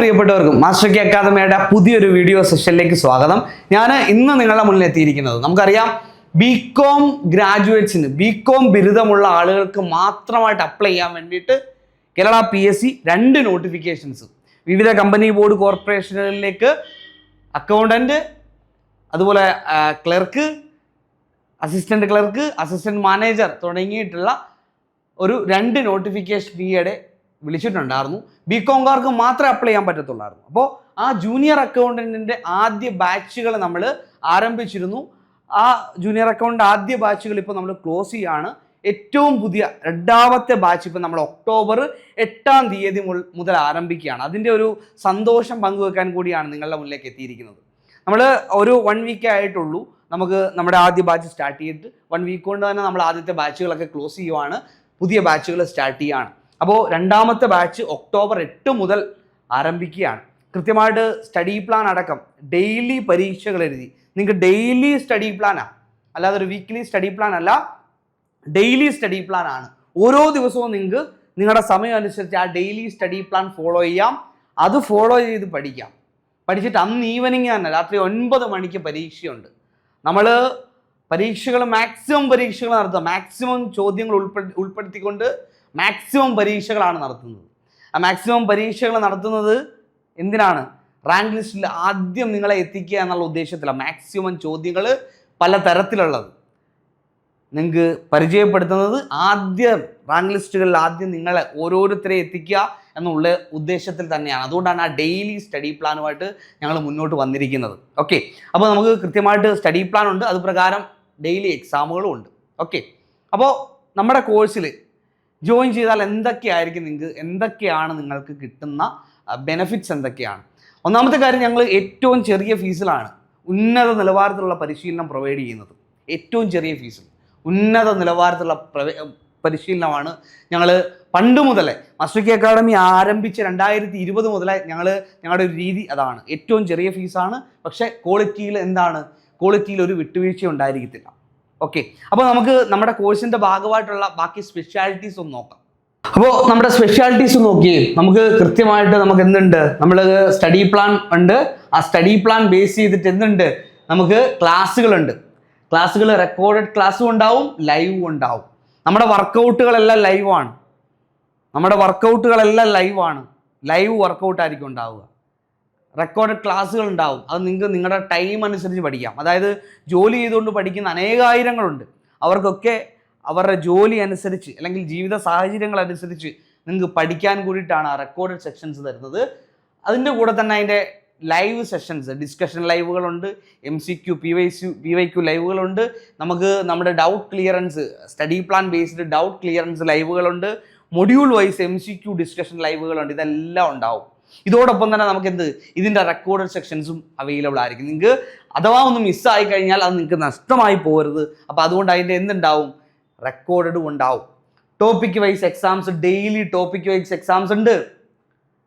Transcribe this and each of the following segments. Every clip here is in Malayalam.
പ്രിയപ്പെട്ടവർക്കും മാസ്റ്റർ കെ അക്കാദമിയുടെ പുതിയൊരു വീഡിയോ സെഷനിലേക്ക് സ്വാഗതം. ഞാൻ ഇന്ന് നിങ്ങളുടെ മുന്നിൽ എത്തിയിരിക്കുന്നത് നമുക്കറിയാം ബി കോം ഗ്രാജുവേറ്റ്സിന് ബി കോം ബിരുദമുള്ള ആളുകൾക്ക് മാത്രമായിട്ട് അപ്ലൈ ചെയ്യാൻ വേണ്ടിയിട്ട് കേരള പി എസ് സി രണ്ട് നോട്ടിഫിക്കേഷൻസ് വിവിധ കമ്പനി ബോർഡ് കോർപ്പറേഷനുകളിലേക്ക് അക്കൗണ്ടന്റ് അതുപോലെ clerk assistant clerk assistant manager തുടങ്ങിയിട്ടുള്ള ഒരു രണ്ട് നോട്ടിഫിക്കേഷൻ ഈയിടെ വിളിച്ചിട്ടുണ്ടായിരുന്നു. ബി കോംകാർക്ക് മാത്രമേ അപ്ലൈ ചെയ്യാൻ പറ്റത്തുള്ളായിരുന്നു. അപ്പോൾ ആ ജൂനിയർ അക്കൗണ്ടന്റിന്റെ ആദ്യ ബാച്ചുകൾ നമ്മൾ ആരംഭിച്ചിരുന്നു. ആ ജൂനിയർ അക്കൗണ്ട് ആദ്യ ബാച്ചുകൾ ഇപ്പോൾ നമ്മൾ ക്ലോസ് ചെയ്യാണ്. ഏറ്റവും പുതിയ രണ്ടാമത്തെ ബാച്ച് ഇപ്പം നമ്മൾ ഒക്ടോബർ എട്ടാം തീയതി മുതൽ ആരംഭിക്കുകയാണ്. അതിന്റെ ഒരു സന്തോഷം പങ്കുവെക്കാൻ കൂടിയാണ് നിങ്ങളുടെ മുന്നിലേക്ക് എത്തിയിരിക്കുന്നത്. നമ്മൾ ഒരു വൺ വീക്കേ ആയിട്ടുള്ളൂ. നമുക്ക് നമ്മുടെ ആദ്യ ബാച്ച് സ്റ്റാർട്ട് ചെയ്തിട്ട് വൺ വീക്ക് കൊണ്ട് തന്നെ നമ്മൾ ആദ്യത്തെ ബാച്ചുകളൊക്കെ ക്ലോസ് ചെയ്യുവാണ്. പുതിയ ബാച്ചുകൾ സ്റ്റാർട്ട് ചെയ്യുകയാണ് അപ്പോൾ രണ്ടാമത്തെ ബാച്ച് ഒക്ടോബർ എട്ട് മുതൽ ആരംഭിക്കുകയാണ്. കൃത്യമായിട്ട് സ്റ്റഡി പ്ലാൻ അടക്കം ഡെയിലി പരീക്ഷകൾ എഴുതി. നിങ്ങൾക്ക് ഡെയിലി സ്റ്റഡി പ്ലാനാണ് അല്ലാതെ ഒരു വീക്ക്ലി സ്റ്റഡി പ്ലാൻ അല്ല. ഡെയിലി സ്റ്റഡി പ്ലാൻ ആണ്. ഓരോ ദിവസവും നിങ്ങൾക്ക് നിങ്ങളുടെ സമയം അനുസരിച്ച് ആ ഡെയിലി സ്റ്റഡി പ്ലാൻ ഫോളോ ചെയ്യാം. അത് ഫോളോ ചെയ്ത് പഠിക്കാം. പഠിച്ചിട്ട് അന്ന് ഈവനിങ് തന്നെ രാത്രി ഒൻപത് മണിക്ക് പരീക്ഷയുണ്ട്. നമ്മൾ പരീക്ഷകൾ മാക്സിമം പരീക്ഷകൾ നടത്തുക. മാക്സിമം ചോദ്യങ്ങൾ ഉൾപ്പെടുത്തി ഉൾപ്പെടുത്തിക്കൊണ്ട് മാക്സിമം പരീക്ഷകളാണ് നടത്തുന്നത്. ആ മാക്സിമം പരീക്ഷകൾ നടത്തുന്നത് എന്തിനാണ്? റാങ്ക് ലിസ്റ്റിൽ ആദ്യം നിങ്ങളെ എത്തിക്കുക എന്നുള്ള ഉദ്ദേശത്തിലാണ് മാക്സിമം ചോദ്യങ്ങൾ പല തരത്തിലുള്ളത് നിങ്ങൾക്ക് പരിചയപ്പെടുത്തുന്നത് ആദ്യം റാങ്ക് ലിസ്റ്റുകളിൽ ആദ്യം നിങ്ങളെ ഓരോരുത്തരെ എത്തിക്കുക എന്നുള്ള ഉദ്ദേശത്തിൽ തന്നെയാണ്. അതുകൊണ്ടാണ് ആ ഡെയിലി സ്റ്റഡി പ്ലാനുമായിട്ട് ഞങ്ങൾ മുന്നോട്ട് വന്നിരിക്കുന്നത്. ഓക്കെ അപ്പോൾ നമുക്ക് കൃത്യമായിട്ട് സ്റ്റഡി പ്ലാൻ ഉണ്ട്. അത് പ്രകാരം ഡെയിലി എക്സാമുകളും ഉണ്ട്. ഓക്കെ അപ്പോൾ നമ്മുടെ കോഴ്സിൽ ജോയിൻ ചെയ്താൽ എന്തൊക്കെയായിരിക്കും നിങ്ങൾക്ക് എന്തൊക്കെയാണ് നിങ്ങൾക്ക് കിട്ടുന്ന ബെനഫിറ്റ്സ് എന്തൊക്കെയാണ്? ഒന്നാമത്തെ കാര്യം ഞങ്ങൾ ഏറ്റവും ചെറിയ ഫീസിലാണ് ഉന്നത നിലവാരത്തിലുള്ള പരിശീലനം പ്രൊവൈഡ് ചെയ്യുന്നത്. ഏറ്റവും ചെറിയ ഫീസിൽ ഉന്നത നിലവാരത്തിലുള്ള പരിശീലനമാണ് ഞങ്ങൾ പണ്ട് മുതലേ മസ്റ്റിക് അക്കാഡമി ആരംഭിച്ച രണ്ടായിരത്തി ഇരുപത് മുതലേ ഞങ്ങൾ ഞങ്ങളുടെ ഒരു രീതി അതാണ്. ഏറ്റവും ചെറിയ ഫീസാണ് പക്ഷേ ക്വാളിറ്റിയിൽ എന്താണ്? ക്വാളിറ്റിയിൽ ഒരു വിട്ടുവീഴ്ച ഉണ്ടായിരിക്കത്തില്ല. ഓക്കെ അപ്പോൾ നമുക്ക് നമ്മുടെ കോഴ്സിന്റെ ഭാഗമായിട്ടുള്ള ബാക്കി സ്പെഷ്യാലിറ്റീസ് ഒന്ന് നോക്കാം. അപ്പോൾ നമ്മുടെ സ്പെഷ്യാലിറ്റീസ് നോക്കി. നമുക്ക് കൃത്യമായിട്ട് നമുക്ക് എന്തുണ്ട്? നമ്മൾ സ്റ്റഡി പ്ലാൻ ഉണ്ട്. ആ സ്റ്റഡി പ്ലാൻ ബേസ് ചെയ്തിട്ട് എന്തുണ്ട്? നമുക്ക് ക്ലാസ്സുകളുണ്ട് ക്ലാസ്സുകൾ റെക്കോർഡഡ് ക്ലാസ്സും ഉണ്ടാവും ലൈവും ഉണ്ടാവും. നമ്മുടെ വർക്കൗട്ടുകളെല്ലാം ലൈവാണ് നമ്മുടെ വർക്കൗട്ടുകളെല്ലാം ലൈവാണ് ലൈവ് വർക്കൗട്ടായിരിക്കും ഉണ്ടാവുക. റെക്കോർഡഡ് ക്ലാസ്സുകൾ ഉണ്ടാവും. അത് നിങ്ങൾക്ക് നിങ്ങളുടെ ടൈം അനുസരിച്ച് പഠിക്കാം. അതായത് ജോലി ചെയ്തുകൊണ്ട് പഠിക്കുന്ന അനേകായിരങ്ങളുണ്ട്. അവർക്കൊക്കെ അവരുടെ ജോലി അനുസരിച്ച് അല്ലെങ്കിൽ ജീവിത സാഹചര്യങ്ങൾ അനുസരിച്ച് നിങ്ങൾക്ക് പഠിക്കാൻ കൂടിയിട്ടാണ് ആ റെക്കോർഡഡ് സെക്ഷൻസ് തരുന്നത്. അതിന്റെ കൂടെ തന്നെ അതിന്റെ live sessions discussion ലൈവുകളുണ്ട് M C Q P Y C P Y Q ലൈവുകളുണ്ട് നമുക്ക് നമ്മുടെ doubt clearance study plan based doubt clearance ലൈവുകളുണ്ട് module wise M C Q discussion ലൈവുകളുണ്ട് ഇതെല്ലാം ഉണ്ടാവും. ഇതോടൊപ്പം തന്നെ നമുക്ക് എന്ത് ഇതിന്റെ റെക്കോർഡഡ് സെക്ഷൻസും അവൈലബിൾ ആയിരിക്കും. നിങ്ങൾക്ക് അഥവാ ഒന്ന് മിസ്സായി കഴിഞ്ഞാൽ അത് നിങ്ങൾക്ക് നഷ്ടമായി പോകരുത്. അപ്പോൾ അതുകൊണ്ട് അതിന്റെ എന്തുണ്ടാവും? റെക്കോർഡഡും ഉണ്ടാവും. Topic wise exams daily topic wise exams ഉണ്ട്.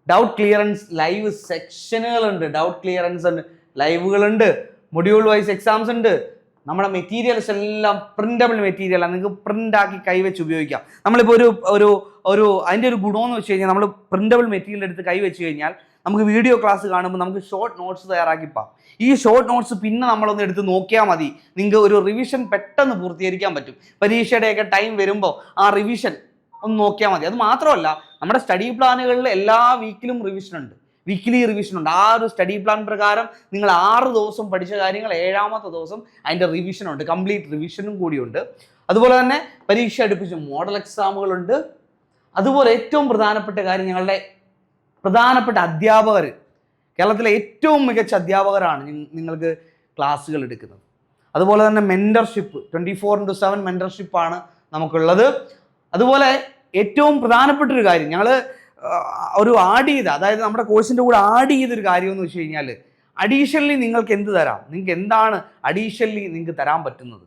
ഡൗട്ട് ക്ലിയറൻസ് ലൈവ് സെക്ഷനുകളുണ്ട് ഡൗട്ട് ക്ലിയറൻസ് ഉണ്ട് ലൈവുകളുണ്ട് മൊഡ്യൂൾ വൈസ് എക്സാംസ് ഉണ്ട്. നമ്മുടെ മെറ്റീരിയൽസ് എല്ലാം പ്രിന്റബിൾ മെറ്റീരിയലാണ് നിങ്ങൾക്ക് പ്രിന്റ് ആക്കി കൈവച്ച് ഉപയോഗിക്കാം. നമ്മളിപ്പോൾ ഒരു ഒരു ഒരു അതിന്റെ ഒരു ഗുണമെന്ന് വെച്ച് കഴിഞ്ഞാൽ നമ്മൾ പ്രിന്റബിൾ മെറ്റീരിയൽ എടുത്ത് കൈവച്ച് കഴിഞ്ഞാൽ നമുക്ക് വീഡിയോ ക്ലാസ് കാണുമ്പോൾ നമുക്ക് ഷോർട്ട് നോട്ട്സ് തയ്യാറാക്കിപ്പാം ഈ ഷോർട്ട് നോട്ട്സ് പിന്നെ നമ്മളൊന്ന് എടുത്ത് നോക്കിയാൽ മതി. നിങ്ങൾക്ക് ഒരു റിവിഷൻ പെട്ടെന്ന് പൂർത്തീകരിക്കാൻ പറ്റും. പരീക്ഷയുടെയൊക്കെ ടൈം വരുമ്പോൾ ആ റിവിഷൻ ഒന്ന് നോക്കിയാൽ മതി. അത് മാത്രമല്ല നമ്മുടെ സ്റ്റഡി പ്ലാനുകളിൽ എല്ലാ വീക്കിലും റിവിഷൻ ഉണ്ട്. വീക്കിലി റിവിഷൻ ഉണ്ട്. ആ ഒരു സ്റ്റഡി പ്ലാൻ പ്രകാരം നിങ്ങൾ ആറ് ദിവസം പഠിച്ച കാര്യങ്ങൾ ഏഴാമത്തെ ദിവസം അതിന്റെ റിവിഷൻ ഉണ്ട്. കംപ്ലീറ്റ് റിവിഷനും കൂടിയുണ്ട് അതുപോലെ തന്നെ പരീക്ഷ അടുപ്പിച്ച് മോഡൽ എക്സാമുകളുണ്ട് അതുപോലെ ഏറ്റവും പ്രധാനപ്പെട്ട കാര്യം ഞങ്ങളുടെ പ്രധാനപ്പെട്ട അധ്യാപകർ കേരളത്തിലെ ഏറ്റവും മികച്ച അധ്യാപകരാണ് നിങ്ങൾക്ക് ക്ലാസ്സുകൾ എടുക്കുന്നത്. അതുപോലെ തന്നെ mentorship twenty four into seven മെന്റർഷിപ്പാണ് നമുക്കുള്ളത്. അതുപോലെ ഏറ്റവും പ്രധാനപ്പെട്ട ഒരു കാര്യം ഞങ്ങൾ ഒരു ആഡ് ചെയ്ത അതായത് നമ്മുടെ കോഴ്സിന്റെ കൂടെ ആഡ് ചെയ്തൊരു കാര്യം എന്ന് വെച്ച് കഴിഞ്ഞാൽ അഡീഷണലി നിങ്ങൾക്ക് എന്ത് തരാം? നിങ്ങൾക്ക് എന്താണ് അഡീഷണലി നിങ്ങൾക്ക് തരാൻ പറ്റുന്നത്?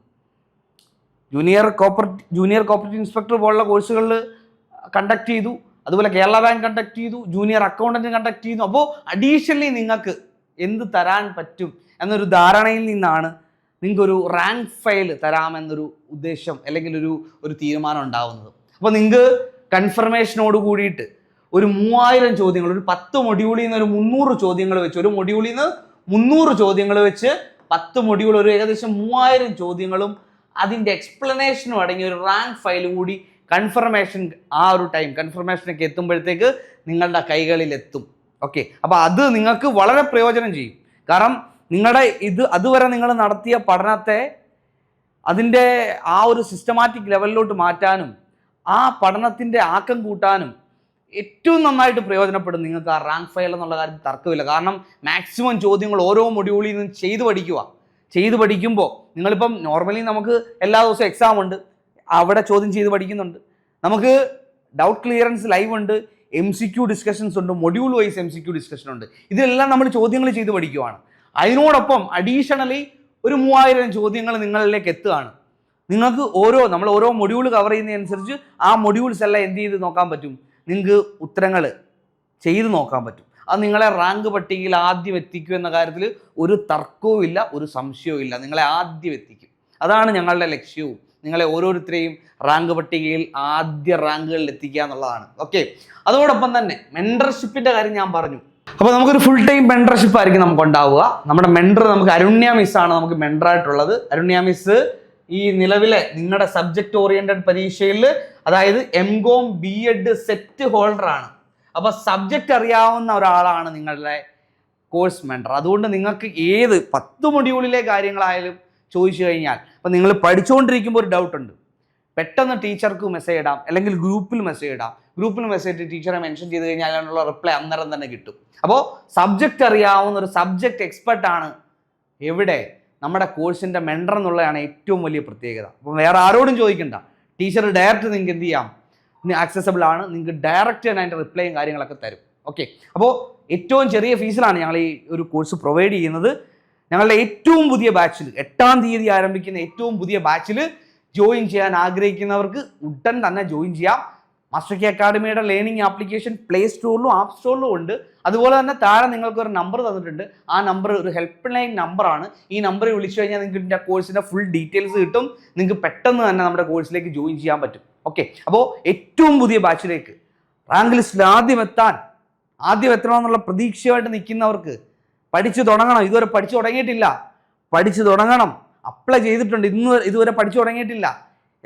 Junior cooperate junior cooperative inspector പോലുള്ള കോഴ്സുകളിൽ കണ്ടക്ട് ചെയ്തു. അതുപോലെ കേരള ബാങ്ക് കണ്ടക്ട് ചെയ്തു. ജൂനിയർ അക്കൗണ്ടന്റ് കണ്ടക്ട് ചെയ്തു അപ്പോൾ അഡീഷണലി നിങ്ങൾക്ക് എന്ത് തരാൻ പറ്റും എന്നൊരു ധാരണയിൽ നിന്നാണ് നിങ്ങൾക്കൊരു റാങ്ക് ഫയൽ തരാമെന്നൊരു ഉദ്ദേശം അല്ലെങ്കിൽ ഒരു ഒരു തീരുമാനം ഉണ്ടാവുന്നത്. അപ്പോൾ നിങ്ങൾക്ക് കൺഫർമേഷനോട് കൂടിയിട്ട് ഒരു മൂവായിരം ചോദ്യങ്ങൾ ഒരു പത്ത് മൊഡ്യൂളിൽ നിന്ന് ഒരു മുന്നൂറ് ചോദ്യങ്ങൾ വെച്ച് ഒരു മൊഡ്യൂളിൽ നിന്ന് മുന്നൂറ് ചോദ്യങ്ങൾ വെച്ച് പത്ത് മൊഡ്യൂൾ ഒരു ഏകദേശം മൂവായിരം ചോദ്യങ്ങളും അതിന്റെ എക്സ്പ്ലനേഷനും അടങ്ങിയ ഒരു റാങ്ക് ഫയൽ കൂടി കൺഫർമേഷൻ ആ ഒരു ടൈം കൺഫർമേഷനൊക്കെ എത്തുമ്പോഴത്തേക്ക് നിങ്ങളുടെ കൈകളിൽ എത്തും. ഓക്കെ അപ്പോൾ അത് നിങ്ങൾക്ക് വളരെ പ്രയോജനം ചെയ്യും. കാരണം നിങ്ങളുടെ ഇത് അതുവരെ നിങ്ങൾ നടത്തിയ പഠനത്തെ അതിന്റെ ആ ഒരു സിസ്റ്റമാറ്റിക് ലെവലിലോട്ട് മാറ്റാനും ആ പഠനത്തിന്റെ ആക്കം കൂട്ടാനും ഏറ്റവും നന്നായിട്ട് പ്രയോജനപ്പെടും നിങ്ങൾക്ക് ആ റാങ്ക് ഫയൽ എന്നുള്ള കാര്യം തർക്കമില്ല. കാരണം മാക്സിമം ചോദ്യങ്ങൾ ഓരോ മൊഡ്യൂളിൽ നിന്നും ചെയ്ത് പഠിക്കുക. ചെയ്ത് പഠിക്കുമ്പോൾ നിങ്ങളിപ്പം നോർമലി നമുക്ക് എല്ലാ ദിവസവും എക്സാം ഉണ്ട്. അവിടെ ചോദ്യം ചെയ്ത് പഠിക്കുന്നുണ്ട്. നമുക്ക് ഡൗട്ട് ക്ലിയറൻസ് ലൈവ് ഉണ്ട്. എം സി ക്യു ഡിസ്കഷൻസ് ഉണ്ട്. Module wise M C Q discussion ഉണ്ട്. ഇതിലെല്ലാം നമ്മൾ ചോദ്യങ്ങൾ ചെയ്ത് പഠിക്കുവാണ്. അതിനോടൊപ്പം അഡീഷണലി ഒരു മൂവായിരം ചോദ്യങ്ങൾ നിങ്ങളിലേക്ക് എത്തുകയാണ്. നിങ്ങൾക്ക് ഓരോ നമ്മൾ ഓരോ മൊഡ്യൂൾ കവർ ചെയ്യുന്നതനുസരിച്ച് ആ മൊഡ്യൂൾസ് എല്ലാം എന്ത് ചെയ്ത് നോക്കാൻ പറ്റും? നിങ്ങൾക്ക് ഉത്തരങ്ങൾ ചെയ്തു നോക്കാൻ പറ്റും. അത് നിങ്ങളെ റാങ്ക് പട്ടികയിൽ ആദ്യം എത്തിക്കും എന്ന കാര്യത്തിൽ ഒരു തർക്കവും ഇല്ല ഒരു സംശയവും ഇല്ല. നിങ്ങളെ ആദ്യം എത്തിക്കും. അതാണ് ഞങ്ങളുടെ ലക്ഷ്യവും. നിങ്ങളെ ഓരോരുത്തരെയും റാങ്ക് പട്ടികയിൽ ആദ്യ റാങ്കുകളിൽ എത്തിക്കുക എന്നുള്ളതാണ്. ഓക്കെ അതോടൊപ്പം തന്നെ മെന്റർഷിപ്പിന്റെ കാര്യം ഞാൻ പറഞ്ഞു. അപ്പോൾ നമുക്കൊരു ഫുൾ ടൈം മെന്റർഷിപ്പ് ആയിരിക്കും നമുക്ക് ഉണ്ടാവുക. നമ്മുടെ മെന്റർ നമുക്ക് അരുണ്യ ആണ് നമുക്ക് മെന്ററായിട്ടുള്ളത് അരുണ്യ മിസ് ഈ നിലവിലെ നിങ്ങളുടെ സബ്ജക്റ്റ് ഓറിയന്റഡ് പരീക്ഷയിൽ അതായത് M com B Ed SET holder ആണ്. അപ്പോൾ സബ്ജക്റ്റ് അറിയാവുന്ന ഒരാളാണ് നിങ്ങളുടെ കോഴ്സ് മെന്റർ അതുകൊണ്ട് നിങ്ങൾക്ക് ഏത് പത്ത് മൊഡ്യൂളിലെ കാര്യങ്ങളായാലും ചോദിച്ചു കഴിഞ്ഞാൽ അപ്പം നിങ്ങൾ പഠിച്ചുകൊണ്ടിരിക്കുമ്പോൾ ഒരു ഡൗട്ട് ഉണ്ട്. പെട്ടെന്ന് ടീച്ചർക്ക് മെസ്സേജ് ഇടാം അല്ലെങ്കിൽ ഗ്രൂപ്പിൽ മെസ്സേജ് ഇടാം. ഗ്രൂപ്പിൽ മെസ്സേജ് ടീച്ചറെ മെൻഷൻ ചെയ്ത് കഴിഞ്ഞാൽ അതിനുള്ള റിപ്ലൈ അന്നേരം തന്നെ കിട്ടും. അപ്പോൾ സബ്ജക്റ്റ് അറിയാവുന്ന ഒരു സബ്ജക്റ്റ് ആണ് എവിടെ? നമ്മുടെ കോഴ്സിന്റെ മെൻഡർ എന്നുള്ളതാണ് ഏറ്റവും വലിയ പ്രത്യേകത. അപ്പം വേറെ ആരോടും ചോദിക്കണ്ട. ടീച്ചർ ഡയറക്റ്റ് നിങ്ങൾക്ക് എന്ത് ചെയ്യാം? ആക്സസബിൾ ആണ്. നിങ്ങൾക്ക് ഡയറക്റ്റ് തന്നെ അതിന്റെ റിപ്ലൈയും കാര്യങ്ങളൊക്കെ തരും. ഓക്കെ അപ്പോൾ ഏറ്റവും ചെറിയ ഫീസിലാണ് ഞങ്ങൾ ഈ ഒരു കോഴ്സ് പ്രൊവൈഡ് ചെയ്യുന്നത്. ഞങ്ങളുടെ ഏറ്റവും പുതിയ ബാച്ചിൽ എട്ടാം തീയതി ആരംഭിക്കുന്ന ഏറ്റവും പുതിയ ബാച്ചിൽ ജോയിൻ ചെയ്യാൻ ആഗ്രഹിക്കുന്നവർക്ക് ഉടൻ തന്നെ ജോയിൻ ചെയ്യാം. മാസ്റ്റർ കെ അക്കാഡമിയുടെ ലേണിംഗ് ആപ്ലിക്കേഷൻ പ്ലേ സ്റ്റോറിലും ആപ്പ് സ്റ്റോറിലും ഉണ്ട്. അതുപോലെ തന്നെ താഴെ നിങ്ങൾക്ക് ഒരു നമ്പർ തന്നിട്ടുണ്ട്. ആ നമ്പർ ഒരു ഹെൽപ്പ് ലൈൻ നമ്പറാണ്. ഈ നമ്പർ വിളിച്ചു കഴിഞ്ഞാൽ നിങ്ങൾക്ക് ഇതിന്റെ കോഴ്സിന്റെ ഫുൾ ഡീറ്റെയിൽസ് കിട്ടും. നിങ്ങൾക്ക് പെട്ടെന്ന് തന്നെ നമ്മുടെ കോഴ്സിലേക്ക് ജോയിൻ ചെയ്യാൻ പറ്റും. ഓക്കെ. അപ്പോൾ ഏറ്റവും പുതിയ ബാച്ചിലേക്ക് റാങ്ക് ലിസ്റ്റിൽ ആദ്യം എത്താൻ ആദ്യം എത്തണമെന്നുള്ള പ്രതീക്ഷയായിട്ട് നിൽക്കുന്നവർക്ക് പഠിച്ചു തുടങ്ങണം. ഇതുവരെ പഠിച്ചു തുടങ്ങിയിട്ടില്ല. പഠിച്ചു തുടങ്ങണം. അപ്ലൈ ചെയ്തിട്ടുണ്ട്. ഇന്ന് ഇതുവരെ പഠിച്ചു തുടങ്ങിയിട്ടില്ല.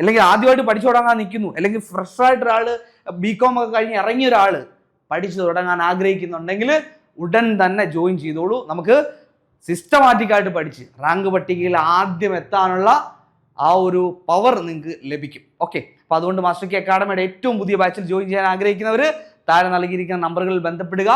അല്ലെങ്കിൽ ആദ്യമായിട്ട് പഠിച്ചു തുടങ്ങാൻ നിൽക്കുന്നു. അല്ലെങ്കിൽ ഫ്രഷ് ആയിട്ട് ഒരാൾ ബി കോം ഒക്കെ കഴിഞ്ഞ് ഇറങ്ങിയ ഒരാൾ പഠിച്ചു തുടങ്ങാൻ ആഗ്രഹിക്കുന്നുണ്ടെങ്കിൽ ഉടൻ തന്നെ ജോയിൻ ചെയ്തോളൂ. നമുക്ക് സിസ്റ്റമാറ്റിക്കായിട്ട് പഠിച്ച് റാങ്ക് പട്ടികയിൽ ആദ്യം എത്താനുള്ള ആ ഒരു പവർ നിങ്ങൾക്ക് ലഭിക്കും. ഓക്കെ അപ്പോൾ അതുകൊണ്ട് മാസ്റ്റർ കെ അക്കാഡമിയുടെ ഏറ്റവും പുതിയ ബാച്ചിൽ ജോയിൻ ചെയ്യാൻ ആഗ്രഹിക്കുന്നവർ താഴെ നൽകിയിരിക്കുന്ന നമ്പറുകളിൽ ബന്ധപ്പെടുക.